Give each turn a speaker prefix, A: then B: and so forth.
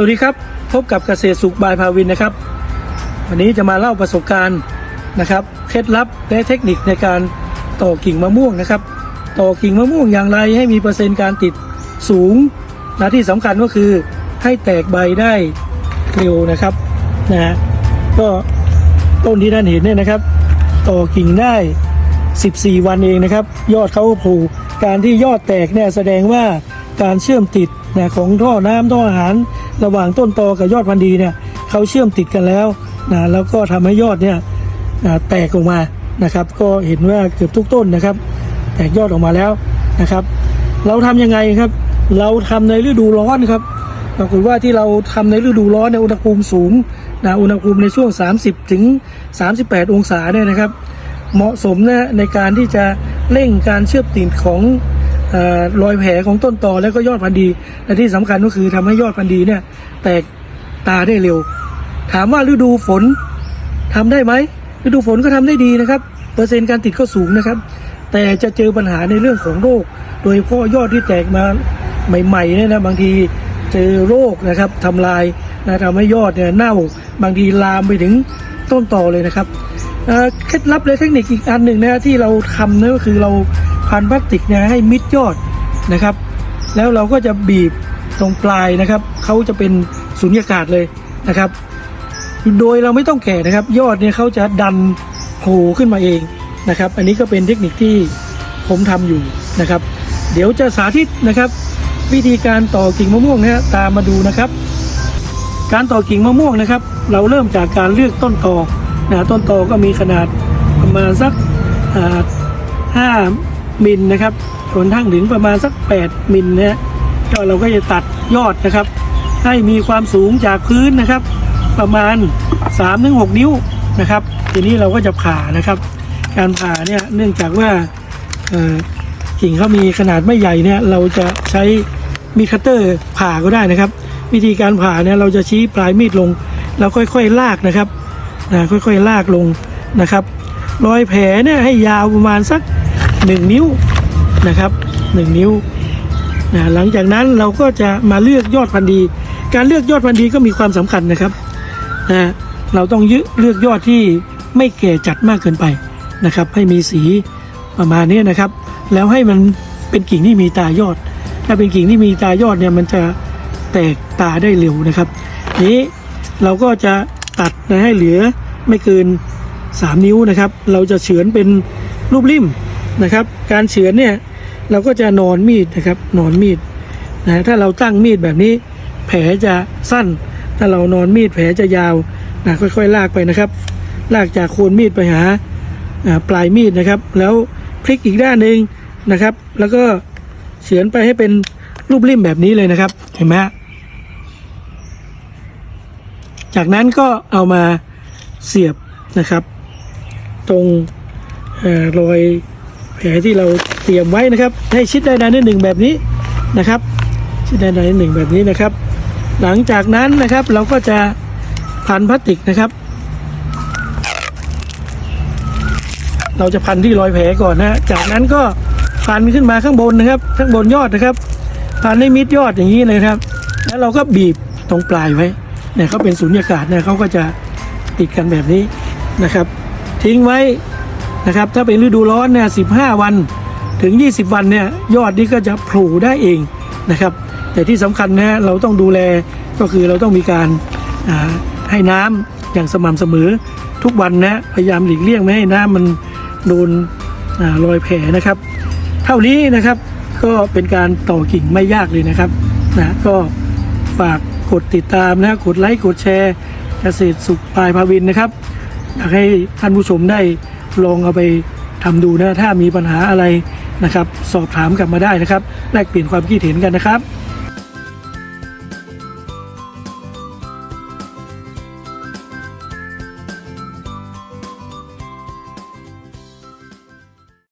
A: สวัสดีครับ พบกับเกษตรสุขบายภาวินนะครับ วันนี้จะมาเล่าประสบการณ์นะครับ เคล็ดลับและเทคนิคในการต่อกิ่งมะม่วงนะครับ ต่อกิ่งมะม่วงอย่างไรให้มีเปอร์เซ็นต์การติดสูงนะที่สำคัญก็คือให้แตกใบได้เร็วนะครับนะฮะก็ต้นที่ท่านเห็นเนี่ยนะครับ ต่อกิ่งได้ 14 วันเองนะครับ ยอดเขาผล่การที่ยอดแตกเนี่ยแสดงว่าการเชื่อมติดนะของท่อน้ำท่ออาหาร ระหว่างต้นตอกับยอดพันธุ์ดีเนี่ยเขาเชื่อมติดกันแล้วนะแล้วก็ทำให้ยอดเนี่ยแตกออกมานะครับ ก็เห็นว่าเกือบทุกต้นนะครับ แตกยอดออกมาแล้วนะครับ เราทำยังไงครับ เราทำในฤดูร้อนครับปรากฏว่าที่เราทำในฤดูร้อนในยอุณหภูมิสูงนะอุณหภูมิในช่วง 30 ถึง 38 องศาเนี่ยนะครับ เหมาะสมนะในการที่จะเร่งการเชื่อมติดของ รอยแผลของต้นตอแล้วก็ยอดพันธุ์ดีและที่สำคัญก็คือทำให้ยอดพันธุ์ดีเนี่ยแตกตาได้เร็ว ถามว่าฤดูฝนทำได้ไหมฤดูฝนก็ทำได้ดีนะครับ เปอร์เซ็นต์การติดก็สูงนะครับ แต่จะเจอปัญหาในเรื่องของโรค โดยเฉพาะยอดที่แตกมาใหม่ๆเนี่ยนะบางทีเจอโรคนะครับทำลายนะทำให้ยอดเนี่ยเน่าบางทีลามไปถึงต้นตอเลยนะครับเอ่อเคล็ดลับและเทคนิคอีกอันหนึ่งนะที่เราทำนั่นก็คือเรา พันพลาสติกเนี่ยให้มิดยอดนะครับ แล้วเราก็จะบีบตรงปลายนะครับเขาจะเป็นสุญญากาศเลยนะครับ โดยเราไม่ต้องแก่นะครับ ยอดเนี่ยเขาจะดันโผล่ขึ้นมาเองนะครับ อันนี้ก็เป็นเทคนิคที่ผมทำอยู่นะครับ เดี๋ยวจะสาธิตนะครับ วิธีการต่อกิ่งมะม่วงนะฮะตามมาดูนะครับ การต่อกิ่งมะม่วงนะครับ เราเริ่มจากการเลือกต้นตอนะต้นตอก็มีขนาดประมาณสักห้า มิลนะครับจนทั้งถึงประมาณสัก 8 มิลนะฮะก็เราก็จะตัดยอดนะครับ ให้มีความสูงจากพื้นนะครับ ประมาณ 3-6 นิ้วนะครับ ทีนี้เราก็จะผ่านะครับ การผ่าเนี่ยเนื่องจากว่ากิ่งเขามีขนาดไม่ใหญ่เนี่ยเราจะใช้มีคัตเตอร์ผ่าก็ได้นะครับ วิธีการผ่าเนี่ยเราจะชี้ปลายมีดลงแล้วค่อยๆลากนะครับนะค่อยๆลากลงนะครับ รอยแผลเนี่ยให้ยาวประมาณสัก 1 นิ้วนะครับ 1 นิ้วนะหลังจากนั้นเราก็จะมาเลือกยอดพันธุ์ดี การเลือกยอดพันธุ์ดีก็มีความสำคัญนะครับนะเราต้องยึเลือกยอดที่ไม่แก่จัดมากเกินไปนะครับ ให้มีสีประมาณนี้นะครับ แล้วให้มันเป็นกิ่งที่มีตายอด ถ้าเป็นกิ่งที่มีตายอดเนี่ยมันจะแตกตาได้เร็วนะครับ นี้เราก็จะตัดนะให้เหลือไม่เกิน 3 นิ้วนะครับ เราจะเฉือนเป็นรูปริ่ม นะครับ การเฉือนเนี่ยเราก็จะนอนมีดนะครับนอนมีดนะถ้าเราตั้งมีดแบบนี้ แผลจะสั้น ถ้าเรานอนมีดแผลจะยาวนะค่อยๆ ลากไปนะครับ ลากจากโคนมีดไปหาปลายมีดนะครับ แล้วพลิกอีกด้านหนึ่งนะครับ แล้วก็เฉือนไปให้เป็นรูปริ่มแบบนี้เลยนะครับเห็นไหมจากนั้นก็เอามาเสียบนะครับ ตรงอรอย แผลที่เราเตรียมไว้นะครับ ให้ชิดได้ด้านหนึ่งแบบนี้นะครับ ชิดได้ด้านหนึ่งแบบนี้นะครับ หลังจากนั้นนะครับเราก็จะพันพลาสติกนะครับ เราจะพันที่รอยแผลก่อนนะจากนั้นก็พันขึ้นมาข้างบนนะครับ ข้างบนยอดนะครับ พันให้มิดยอดอย่างนี้เลยครับ แล้วเราก็บีบตรงปลายไว้เนี่ยเขาเป็นสุญญากาศเนี่ยเขาก็จะติดกันแบบนี้นะครับ ทิ้งไว้ นะครับ ถ้าเป็นฤดูร้อนเนี่ยสิวันถึง 20 วันเนี่ยยอดนี้ก็จะโผล่ได้เองนะครับ แต่ที่สำคัญนะเราต้องดูแลก็คือเราต้องมีการาให้น้ำอย่างสม่ำเสมอทุกวันนะพยายามหลีกเลี่ยงไม่ให้น้ำมันโดนอรอยแผลนะครับ เท่านี้นะครับก็เป็นการต่อกิ่งไม่ยากเลยนะครับนะก็ฝากกดติดตามนะกดไลค์กดแชร์เกษตรสุขปลายภาวินนะครับอยากให้ท่านผู้ชมได้ ลองเอาไปทำดูนะถ้ามีปัญหาอะไรนะครับ สอบถามกลับมาได้นะครับ แลกเปลี่ยนความคิดเห็นกันนะครับ